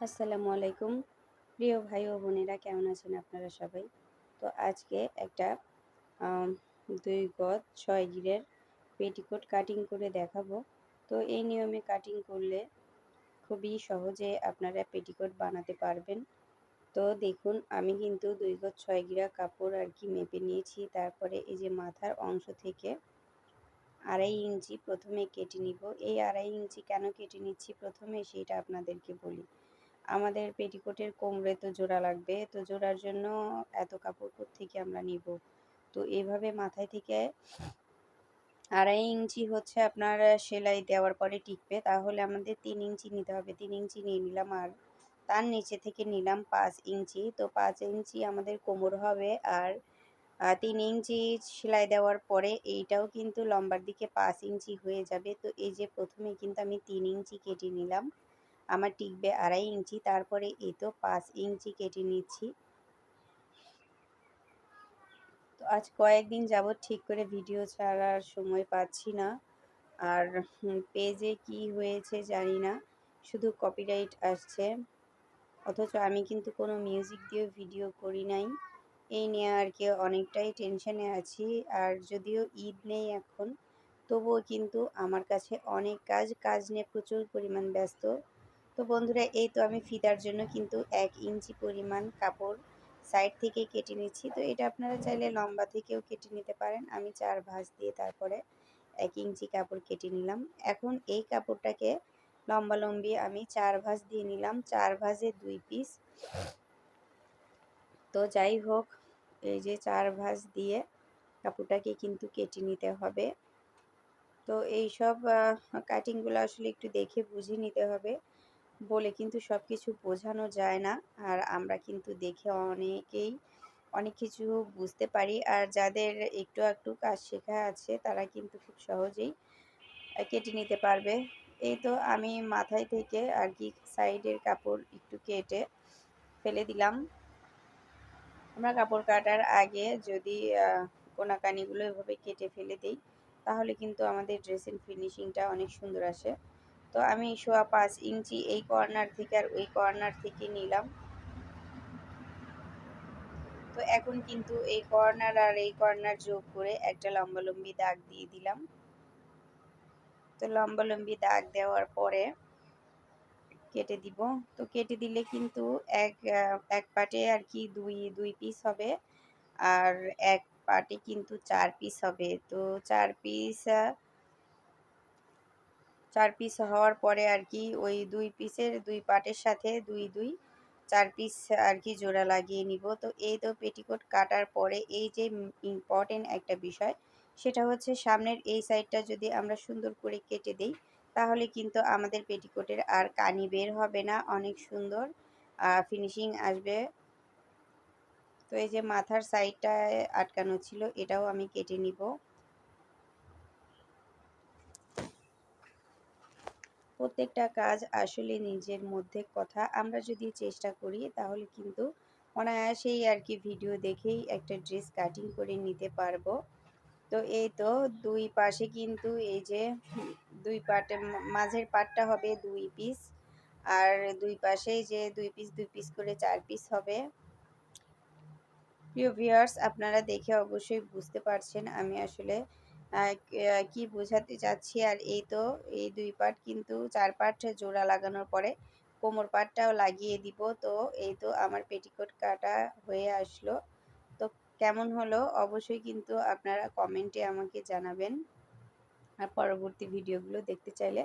আসসালামু আলাইকুম। প্রিয় ভাই ও বোনেরা, কেমন আছেন আপনারা সবাই? তো আজকে একটা দুই গজ ছয় গিরের পেটিকোট কাটিং করে দেখাবো। তো এই নিয়মে কাটিং করলে খুবই সহজে আপনারা পেটিকোট বানাতে পারবেন। তো দেখুন, আমি কিন্তু দুই গজ ছয় গিরা কাপড় আর কি মেপে নিয়েছি। তারপরে এই যে মাথার অংশ থেকে আড়াই ইঞ্চি প্রথমে কেটে নিব। এই আড়াই ইঞ্চি কেন কেটে নিচ্ছি প্রথমে, সেটা আপনাদেরকে বলি। আমাদের পেটিকোটের কোমরে তো জোড়া লাগবে, তো জোড়ার জন্য এত কাপড় থেকে আমরা নিব? তো এইভাবে মাথায় থেকে আড়াই ইঞ্চি হচ্ছে আপনার সেলাই দেওয়ার পরে টিকবে, তাহলে আমাদের তিন ইঞ্চি নিতে হবে। তিন ইঞ্চি নিয়ে নিলাম আর তার নিচে থেকে নিলাম পাঁচ ইঞ্চি। তো পাঁচ ইঞ্চি আমাদের কোমর হবে আর তিন ইঞ্চি সেলাই দেওয়ার পরে এইটাও কিন্তু লম্বার দিকে পাঁচ ইঞ্চি হয়ে যাবে। তো এই যে প্রথমে কিন্তু আমি তিন ইঞ্চি কেটে নিলাম। আমার টিকবে আড়াই ইঞ্চি, তারপরে এই তো পাঁচ ইঞ্চি কেটে নিচ্ছি। তো আজ কয়েকদিন যাবৎ ঠিক করে ভিডিও ছাড়ার সময় পাচ্ছি না। আর পেজে কি হয়েছে জানি না, শুধু কপিরাইট আসছে। অথচ আমি কিন্তু কোনো মিউজিক দিয়ে ভিডিও করি নাই। এই নিয়ে আর কি অনেকটাই টেনশনে আছি। আর যদিও ঈদ নেই এখন, তবুও কিন্তু আমার কাছে অনেক কাজ কাজ নিয়ে প্রচুর পরিমাণ ব্যস্ত। তো বন্ধুরা, এই তো আমি ফিতার জন্য কিন্তু এক ইঞ্চি পরিমাণ কাপড় সাইড থেকে কেটে নিচ্ছি। তো এটা আপনারা চাইলে লম্বা থেকেও কেটে নিতে পারেন। আমি চার ভাঁজ দিয়ে তারপরে এক ইঞ্চি কাপড় কেটে নিলাম। এখন এই কাপড়টাকে লম্বা লম্বি আমি চার ভাঁজ দিয়ে নিলাম। চার ভাঁজে দুই পিস তো যাই হোক, এই যে চার ভাঁজ দিয়ে কাপড়টাকে কিন্তু কেটে নিতে হবে। তো এই সব কাটিংগুলো আসলে একটু দেখে বুঝে নিতে হবে। বলে কিন্তু সব কিছু বোঝানো যায় না। আর আমরা কিন্তু দেখে অনেকেই অনেক কিছু বুঝতে পারি। আর যাদের একটু একটু কাজ শেখা আছে, তারা কিন্তু খুব সহজেই কেটে নিতে পারবে। এই তো আমি মাথায় থেকে আর কি সাইডের কাপড় একটু কেটে ফেলে দিলাম। আমরা কাপড় কাটার আগে যদি কোনাকানিগুলো এভাবে কেটে ফেলে দিই, তাহলে কিন্তু আমাদের ড্রেসের ফিনিশিংটা অনেক সুন্দর আসে। তো আমি সোয়া পাঁচ ইঞ্চি এই কর্নার থেকে আর ওই কর্নার থেকে নিলাম। তো এখন কিন্তু এই কর্নার আর এই কর্নার যোগ করে একটা লম্বালম্বি দাগ দিয়ে দিলাম। তো লম্বালম্বি দাগ দেওয়ার পরে কেটে দিব। তো কেটে দিলে কিন্তু এক এক পাটে আর কি দুই দুই পিস হবে আর এক পাটে কিন্তু চার পিস হবে। তো চার পিস চার পিস হওয়ার পরে আর কি ওই দুই পিসের দুই পাটের সাথে দুই দুই চার পিস আর কি জোড়া লাগিয়ে নিব। তো এই তো পেটিকোট কাটার পরে এই যে ইম্পর্টেন্ট একটা বিষয়, সেটা হচ্ছে সামনের এই সাইডটা যদি আমরা সুন্দর করে কেটে দিই, তাহলে কিন্তু আমাদের পেটিকোটের আর কানি বের হবে না, অনেক সুন্দর ফিনিশিং আসবে। তো এই যে মাথার সাইডটায় আটকানো ছিল, এটাও আমি কেটে নিব। প্রত্যেকটা কাজ আসলে নিজের মধ্যে কথা। আমরা যদি চেষ্টা করি, তাহলে কিন্তু অনায়াসেই আর কি ভিডিও দেখেই একটা ড্রেস কাটিং করে নিতে পারব। তো এই তো দুই পাশে কিন্তু এই যে দুই পাটে মাঝের পাটটা হবে দুই পিস আর দুই পাশে যে দুই পিস দুই পিস করে চার পিস হবে। প্রিয় ভিউয়ার্স আপনারা দেখে অবশ্যই বুঝতে পারছেন আমি আসলে কি বোঝাতে চাচ্ছি? আর এই তো, এই দুই পার্ট কিন্তু চার পার্ট জোড়া লাগানোর পরে কোমর পাটটাও লাগিয়ে দিব। তো এই তো আমার পেটিকোট কাটা হয়ে আসলো। তো কেমন হলো? অবশ্যই কিন্তু আপনারা কমেন্টে আমাকে জানাবেন। আর পরবর্তী ভিডিওগুলো দেখতে চাইলে